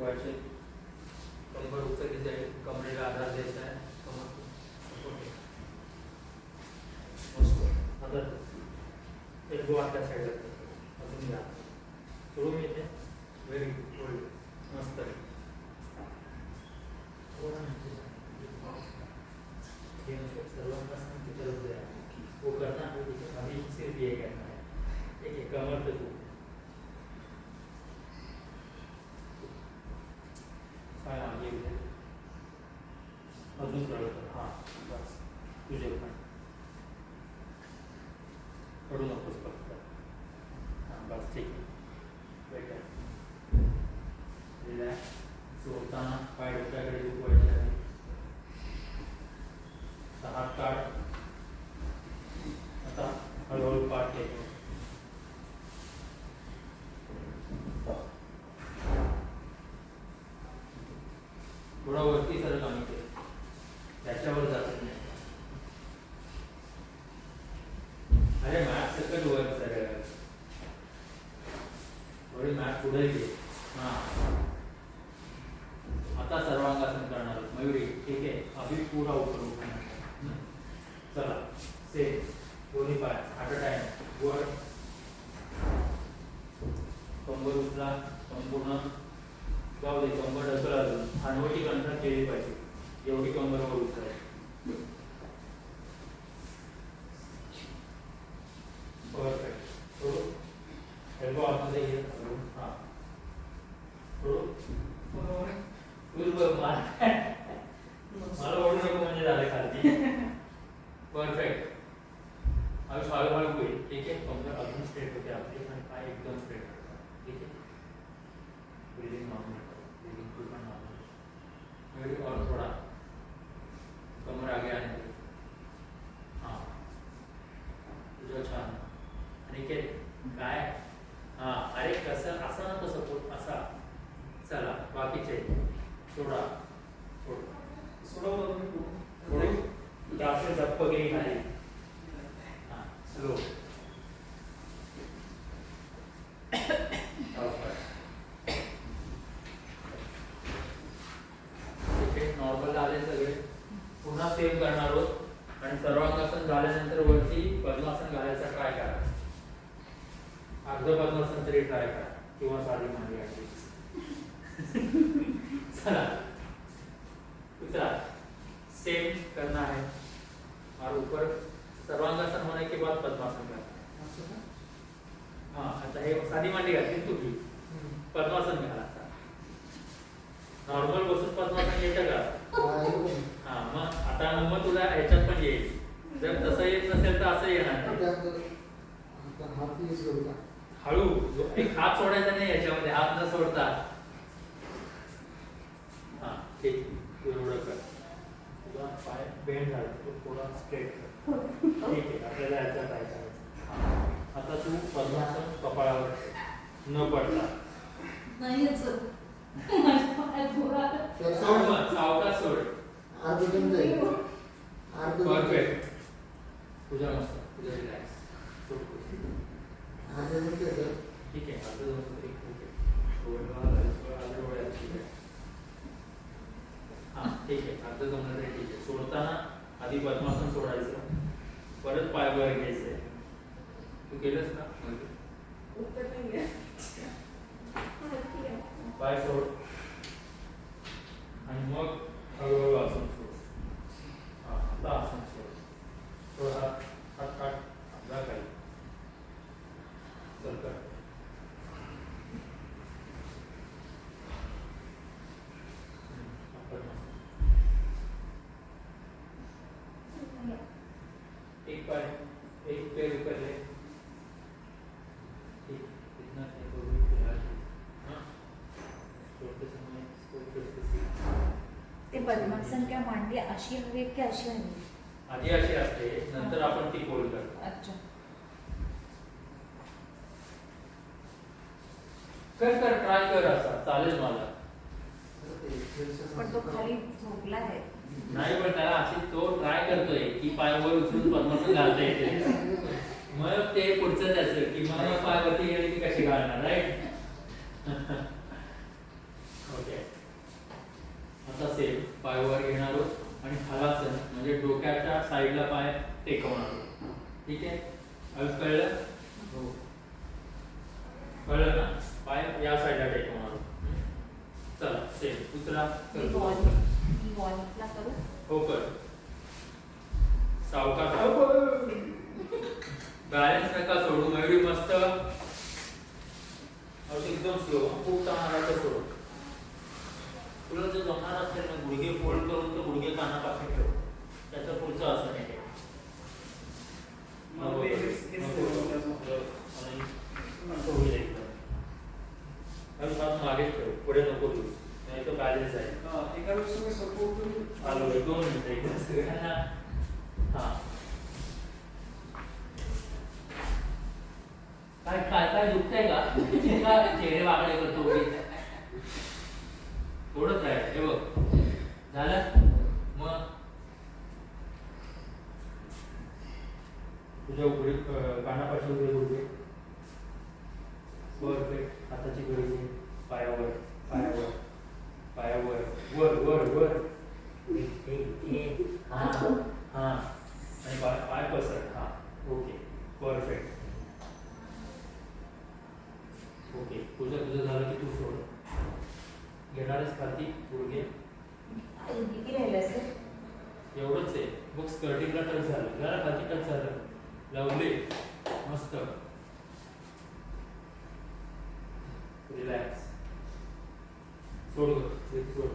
झुकवायचे कंबर उचलली जाईल कमरेला आधार द्यायचा आहे. कमर support आहे. मस्त. आता एल्बो आपल्या साईडला अजून घ्या सोडून येते. व्हेरी गुड मस्त ये सर्वांना सांगते तरच द्या वो करना है अभी सिर्फ ये करना है ठीक है कमर पे तू काय आगे घे अजून सरळ कर हां बस तुझे पण पडू नकोस फक्त हां बस ठीक आहे बेटर रिलॅक्स सोडताना पाय डोक्याकडे झुकवायचे आहे सहा काढ आता हळूहळू पाठ घ्यायची थोडा वरती सरळ कमी त्याच्यावर जात नाही अरे मॅथ सकट वर सरळ थोडी मॅथ पुढे घे हा आता सर्वांगासन करणार मयुरी ठीक आहे. अभि पूरा ऊपर चला. से दोन्ही पाय. आठ टाइम वर. कंबर उचला. संपूर्ण. जाऊ दे कंबर ढकल अजून. हनवटी कंठात केली पाहिजे. एवढी कंबर वर उचलाय परफेक्ट थोडं एल्बो आतमध्ये घे हलवून. हा थोडं तुझ बघ मला मला ओढू नको म्हणजे झालं खालती परफेक्ट हळू हळूहळू होईल. ठीक आहे? कंबर अजून स्ट्रेट होते. आपली आणि पाय एकदम स्ट्रेट होतात ठीक आहे? ब्रिदिंग नॉर्मल ब्रिदिंग टू पण नॉर्मल वेरी और थोड़ा. कमर आगे आने दे हां. तुझं छान. अनिकेत काय? हां. अरे कसं असं नको सपोर्ट असा. चला. बाकीचे. सोडा. सोड. तुम्ही तू. थोडी जास्त धप्प गेली नाही हां स्लो नॉर्मल आले सगळे. पुन्हा सेम करणार आहोत. आणि सर्वांगासन झाल्यानंतर वरती पद्मासन घालायचा ट्राय करा. अर्ध पद्मासन तरी ट्राय करा. किंवा साधी मांडी चला. उतरा. सेम करना है और ऊपर सर्वांगासन होने के बाद पद्मासन करना का? हाँ आता हे साधी मांडी घातली तुझी. पद्मासन घाला आता नॉर्मल बसून पद्मासन येतं का हा, येऊन. हा मग आता मग तुला ह्याच्यात पण येईल जर तसं येत नसेल तर असं येणार नाही आता- आता हात यूज करू का? हळू एक हात सोडायचा नाही याच्यामध्ये हात न सोडता. हा ठीक. तू एवढं कर. तुझा पाय बेंड झाला. तो थोडा स्ट्रेट कर. ठीक आहे आपल्याला याचा ट्राय करायचा? हा. आता तू पद्मासन कपाळावर. न पडता. नाही सोड. मग सावकाश सोड. परफेक्ट तुझ्या मस्त तुझ्या रिलॅक्स सोड अर्ध जण जाईल. ठीक आहे आता दोन तरी ठीक आहे डोळ्याला घालायचं, आलं डोळ्यात ठीक आहे हा ठीक आहे. अर्ध जमलं ठीक आहे. सोडताना आधी पद्मासन सोडायचं परत पाय वर घ्यायचे तू केलंस आहे. पाय सोड. आणि मग हळूहळू आसन सोड हा आता आसन सोड थोडा हात हात काढ आपला काही चल कर हम्म, आपण एक पाय एक पैर ऊपर ठीक इतना फिलहाल हाँ समय इसको ते पद्मासन किंवा मांडी अशी हवी की अशी हवी आधी अशी असते नंतर आपण ती फोल्ड करतो. अच्छा. कर कर ट्राय कर असा. चालेल मला. पण तो खाली झोपला आहे. नाही पण त्याला अशी तो ट्राय करतोय की पाय वर उचलून पद्मासन घालता येते मग ते पुढचं त्याचं की मला पाय वरती गेले की कशी घालणार राईट ओके आता सेम पाय वर घेणारो आणि हलासन म्हणजे डोक्याच्या साईडला पाय टेकवणार ठीक आहे? अजून कळलं? हो. कळलं ना? पाय या साईडला टेकवणार चला सेम उचला. बॉल मी करू? हो कर. सावकाश हो, बॅलन्स नका सोडू मयुरी मस्त. एकदम स्लो खूप मारायचं सोडू. तुला जर जमणार असेल ना गुडघे फोल्ड करून तर गुडघे काना ठेव त्याचं पुढचं असं नाही ठेव. मग ते हेच- हेच नको. ठेवलं. आणि असं होईल एकदम आणि हात मागे ठेव पुढे नको देऊ नाही तर बॅलन्स आहे हा, एका वेळेस तुम्ही सपोर्ट करून आलो एक दोन मिनिटं एकदा सगळ्यांना हा काय काय काय दुखतंय का का चेहरे वाकडे करतो उगीच? थोडंच आहे हे बघ झालं मग तुझ्या उघडे कानापाशी उघडे उघडे परफेक्ट हाताची गळी घे. पायावर पायावर पायावर वर वर वर इथे, इथे. हा हा आणि पाय पाय पसर हा ओके परफेक्ट ओके तुझं तुझं झालं की तू सोड. घेणारच किती राहिलं असेल? एवढंच आहे. मग स्कर्टिंगला टच झालं. जरा खाती टच झालं. लवली. मस्त. रिलॅक्स सोड सोड.